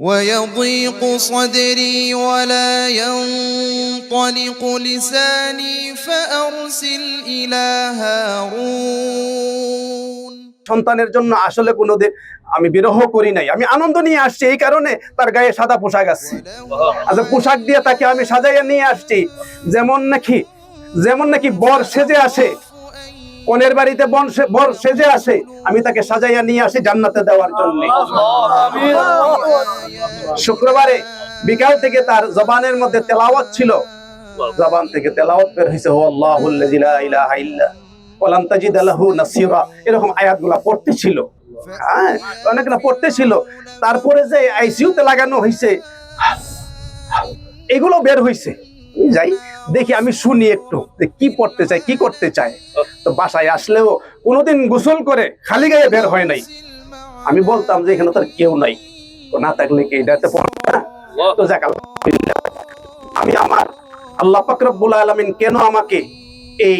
ويضيق صدري ولا ينطلق لساني فأرسل إلى هارون সন্তানের জন্য আসলে কোনোদিন আমি বিরহ করি নাই আমি আনন্দ নিয়ে আসছি এই কারণে তার গায়ে সাদা পোশাক আছে আচ্ছা পোশাক দিয়ে তাকে আমি সাজাইয়া নিয়ে আসছি যেমন নাকি যেমন নাকি বর সেজে আসে কনের বাড়িতে বন বর সেজে আসে। আমি তাকে সাজাইয়া নিয়ে আসি জান্নাতে দেওয়ার জন্য। শুক্রবারে বিকাল থেকে তার জবানের মধ্যে তেলাওয়াত ছিল। জবান থেকে তেলাওয়াত বের হয়েছে হো আল্লাহুল্লাযী লা ইলাহা ইল্লা ওয়ালাম তাজিদ লাহু নাসীরা। এরকম আয়াতগুলা পড়তে ছিল। হ্যাঁ অনেকগুলা পড়তে ছিল। তারপরে যে আইসিইউতে লাগানো হয়েছে এগুলো বের হয়েছে যাই দেখি আমি শুনি একটু যে কি পড়তে চাই কি করতে চাই তো বাসায় আসলেও কোনোদিন গোসল করে খালি গায়ে বের হয় নাই। আমি বলতাম যে এখানে তার কেউ নাই। তো না থাকলে কি এটাতে পড়বে না? তো যাক আমি আমার আল্লাহ পাক রব্বুল আলামিন কেন আমাকে এই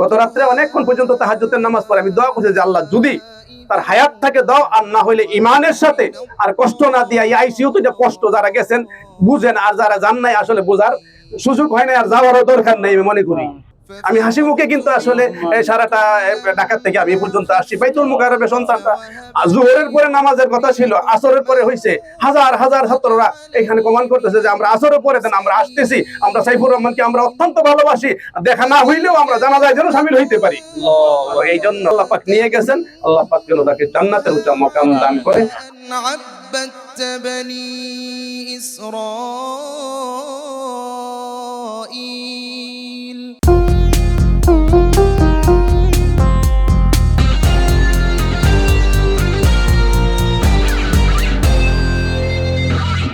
গত রাত্রে অনেকক্ষণ পর্যন্ত তাহাজ্জুদের নামাজ পড়ে। আমি দোয়া করছি যে আল্লাহ যদি তার হায়াত থাকে দাও, আর না হইলে ইমানের সাথে আর কষ্ট না দিয়া এই আইসিইউ তো যে কষ্ট যারা গেছেন, বুঝেন আর যারা জান নাই, আসলে বোঝার সুযোগ হয় না আর যাওয়ারও দরকার নেই আমি মনে করি। আমি হাসি মুখে কিন্তু আসলে এই সারাটা এ, ঢাকার থেকে আমি এই পর্যন্ত আসছি বাইতুল মুকাররমের সন্তানটা আর জোহরের পরে নামাজের কথা ছিল আসরের পরে হইছে হাজার হাজার ছাত্ররা এখানে কমান করতেছে যে আমরা আসরের পরে দেন আমরা আসতেছি আমরা সাইফুর রহমানকে আমরা অত্যন্ত ভালোবাসি দেখা না হইলেও আমরা জানা যায় যেন সামিল হইতে পারি তো এই জন্য আল্লাহ পাক নিয়ে গেছেন আল্লাহ পাক যেন তাকে জান্নাতে উচ্চ মকাম দান করে عبدت بني إسرائيل Mm-hmm.